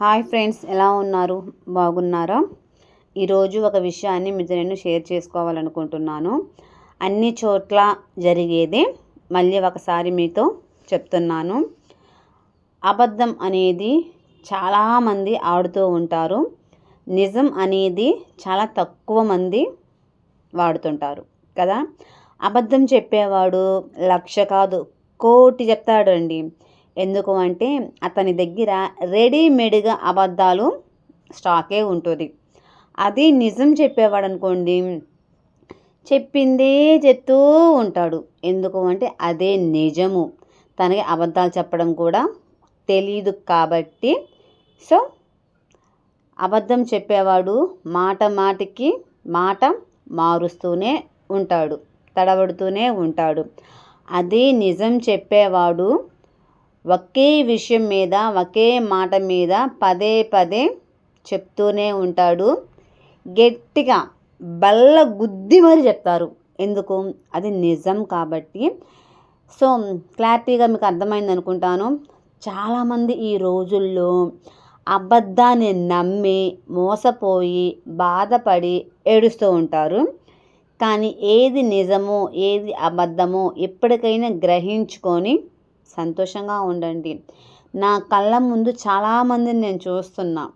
Hi friends ఎలా ఉన్నారు? బాగున్నారా? ఈరోజు ఒక విషయాన్ని మీతో నేను షేర్ చేసుకోవాలనుకుంటున్నాను. అన్ని చోట్ల జరిగేదే మళ్ళీ ఒకసారి మీతో చెప్తున్నాను. అబద్ధం అనేది చాలామంది ఆడుతూ ఉంటారు. నిజం అనేది చాలా తక్కువ మంది వాడుతుంటారు కదా? అబద్ధం చెప్పేవాడు లక్ష కాదు కోటి చెప్తాడండి. ఎందుకు అంటే అతని దగ్గర రెడీమేడ్గా అబద్ధాలు స్టాకే ఉంటుంది. అది నిజం చెప్పేవాడు అనుకోండి చెప్పిందే చెప్తూ ఉంటాడు. ఎందుకు అంటే అదే నిజము. తనకి అబద్ధాలు చెప్పడం కూడా తెలియదు కాబట్టి. సో అబద్ధం చెప్పేవాడు మాట మాటికి మాట మారుస్తూనే ఉంటాడు తడబడుతూనే ఉంటాడు. అదే నిజం చెప్పేవాడు ఒకే విషయం మీద ఒకే మాట మీద పదే పదే చెప్తూనే ఉంటాడు. గట్టిగా బల్ల గుద్ది మరి చెప్తారు. ఎందుకు? అది నిజం కాబట్టి. సో క్లారిటీగా మీకు అర్థమైంది అనుకుంటాను. చాలామంది ఈ రోజుల్లో అబద్ధాన్ని నమ్మి మోసపోయి బాధపడి ఏడుస్తూ ఉంటారు. కానీ ఏది నిజమో ఏది అబద్ధమో ఎప్పటికైనా గ్రహించుకొని సంతోషంగా ఉండండి. నా కళ్ళ ముందు చాలామందిని నేను చూస్తున్నా.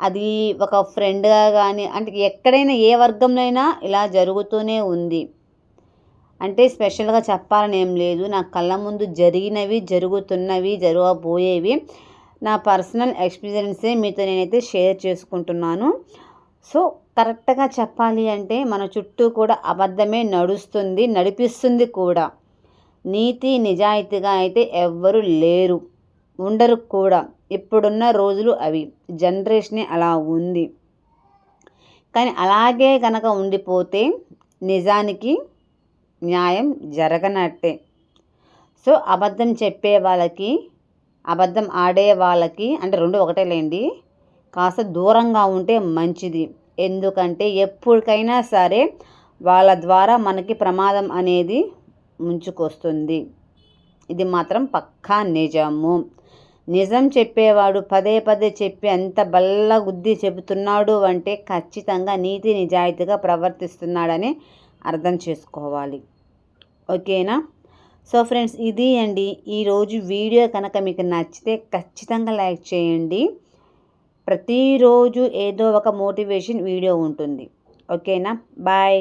అది ఒక ఫ్రెండ్గా కానీ అంటే ఎక్కడైనా ఏ వర్గంలో అయినా ఇలా జరుగుతూనే ఉంది. అంటే స్పెషల్గా చెప్పాలని ఏం లేదు. నా కళ్ళ ముందు జరిగినవి జరుగుతున్నవి జరగబోయేవి నా పర్సనల్ ఎక్స్పీరియన్సే మీతో నేనైతే షేర్ చేసుకుంటున్నాను. సో కరెక్ట్గా చెప్పాలి అంటే మన చుట్టూ కూడా అబద్ధమే నడుస్తుంది నడిపిస్తుంది కూడా. నీతి నిజాయితీగా అయితే ఎవ్వరు లేరు ఉండరు కూడా. ఇప్పుడున్న రోజులు అవి. జనరేషనే అలా ఉంది. కానీ అలాగే కనుక ఉండిపోతే నిజానికి న్యాయం జరగనట్టే. సో అబద్ధం చెప్పే వాళ్ళకి అబద్ధం ఆడే వాళ్ళకి అంటే రెండు ఒకటే లేండి. కాస్త దూరంగా ఉంటే మంచిది. ఎందుకంటే ఎప్పటికైనా సరే వాళ్ళ ద్వారా మనకి ప్రమాదం అనేది ముంచుకొస్తుంది. ఇది మాత్రం పక్కా నిజము. నిజం చెప్పేవాడు పదే పదే చెప్పి ఎంత బల్ల గుద్ది చెబుతున్నాడు అంటే ఖచ్చితంగా నీతి నిజాయితీగా ప్రవర్తిస్తున్నాడని అర్థం చేసుకోవాలి. ఓకేనా? సో ఫ్రెండ్స్ ఇది అండి. ఈరోజు వీడియో కనుక మీకు నచ్చితే ఖచ్చితంగా లైక్ చేయండి. ప్రతిరోజు ఏదో ఒక మోటివేషన్ వీడియో ఉంటుంది. ఓకేనా? బాయ్.